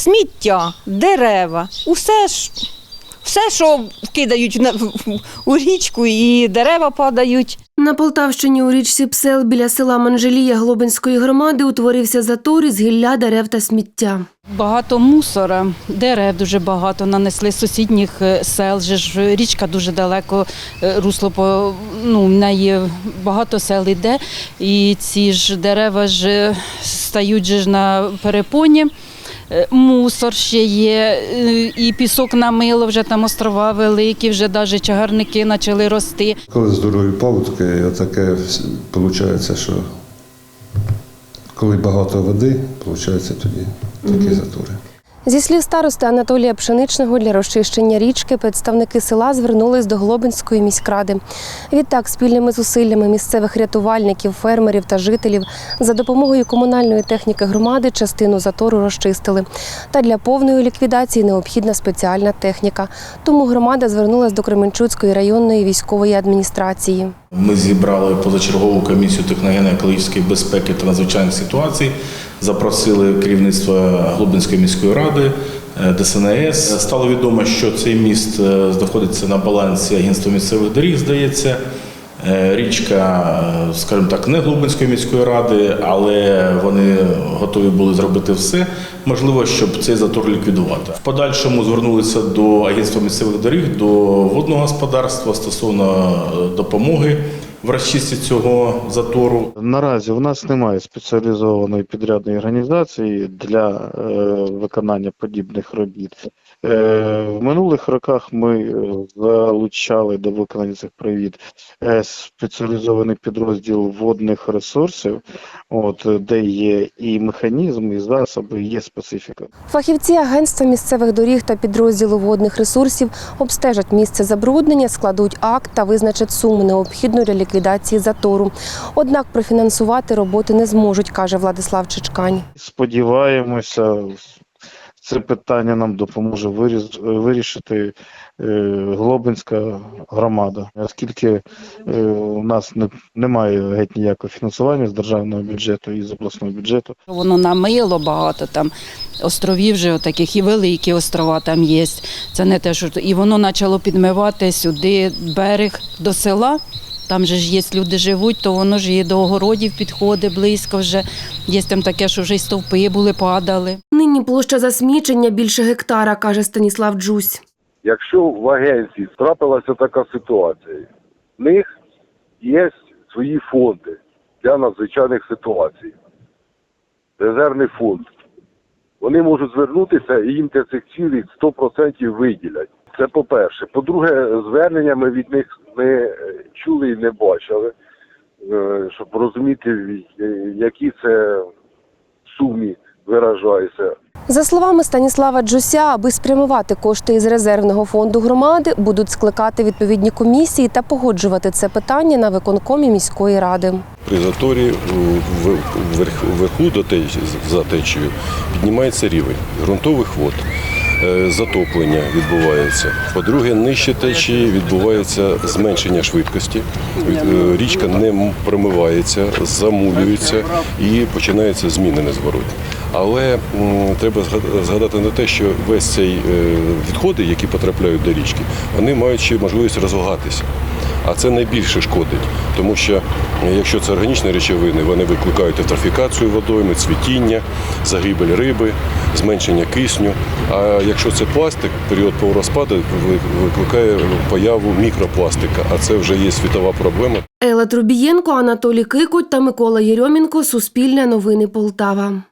сміття, дерева, усе ж. Все, що кидають на- в- у річку, і дерева падають. На Полтавщині у річці Псел біля села Манжелія Глобинської громади утворився затор із гілля дерев та сміття. Багато мусора, дерев дуже багато нанесли з сусідніх е, сел. Же ж річка дуже далеко, е, русло по ну, в неї багато сел іде. І ці ж дерева ж стають ж на перепоні. Е, Мусор ще є, е, і пісок намило, вже там острова великі, вже навіть чагарники почали рости. Коли здорові паводки, отаке виходить, що коли багато води, виходить тоді такі затори. Зі слів старости Анатолія Пшеничного для розчищення річки представники села звернулись до Глобинської міськради. Відтак, спільними зусиллями місцевих рятувальників, фермерів та жителів за допомогою комунальної техніки громади частину затору розчистили. Та для повної ліквідації необхідна спеціальна техніка. Тому громада звернулась до Кременчуцької районної військової адміністрації. Ми зібрали позачергову комісію техногенно-екологічної безпеки та надзвичайних ситуацій. Запросили керівництво Глубинської міської ради, е, ДСНС. Стало відомо, що цей міст е, знаходиться на балансі агентства місцевих доріг, здається. Е, Річка, е, скажімо так, не Глубинської міської ради, але вони готові були зробити все можливо, щоб цей затор ліквідувати. В подальшому звернулися до агентства місцевих доріг, до водного господарства стосовно е, допомоги в розчисті цього затору. Наразі у нас немає спеціалізованої підрядної організації для е, виконання подібних робіт. Е, в минулих роках ми е, залучали до виконання цих провід е, спеціалізований підрозділ водних ресурсів, от, де є і механізм, і засоби, і є специфіка. Фахівці агентства місцевих доріг та підрозділу водних ресурсів обстежать місце забруднення, складуть акт та визначать суму необхідну для ліквідації затору. Однак профінансувати роботи не зможуть, каже Владислав Чичкань. Сподіваємося, це питання нам допоможе вирішити е, Глобинська громада, оскільки е, у нас немає геть ніякого фінансування з державного бюджету і з обласного бюджету. Воно намило багато там островів вже таких і великі острова там є. Це не те, що і воно почало підмивати сюди берег до села. Там же ж є люди живуть, то воно ж і до огородів підходить близько вже. Є там таке, що вже й стовпи були, падали. Нині площа засмічення більше гектара, каже Станіслав Джусь. Якщо в агенції трапилася така ситуація, в них є свої фонди для надзвичайних ситуацій, резервний фонд. Вони можуть звернутися і їм для цих цілей 100% виділять. Це по-перше. По-друге, звернення ми від них не чули і не бачили, е, щоб розуміти, які це сумі виражаються. За словами Станіслава Джуся, аби спрямувати кошти із резервного фонду громади, будуть скликати відповідні комісії та погоджувати це питання на виконкомі міської ради. При заторі вверху до за течією піднімається рівень ґрунтових вод. Е, Затоплення відбувається. По-друге, нижче течії відбувається зменшення швидкості. Е, Річка не промивається, замулюється і починаються зміни незворотні. Але треба згад- згадати на те, що весь цей е, відходи, які потрапляють до річки, вони мають ще можливість розлагатися. А це найбільше шкодить, тому що е, якщо це органічні речовини, вони викликають евтрофікацію водойми, цвітіння, загибель риби, зменшення кисню. А якщо це пластик, період розпаду викликає появу мікропластика, а це вже є світова проблема. Елла Трубієнко, Анатолій Кикуть та Микола Єрьомінко. Суспільне новини Полтава.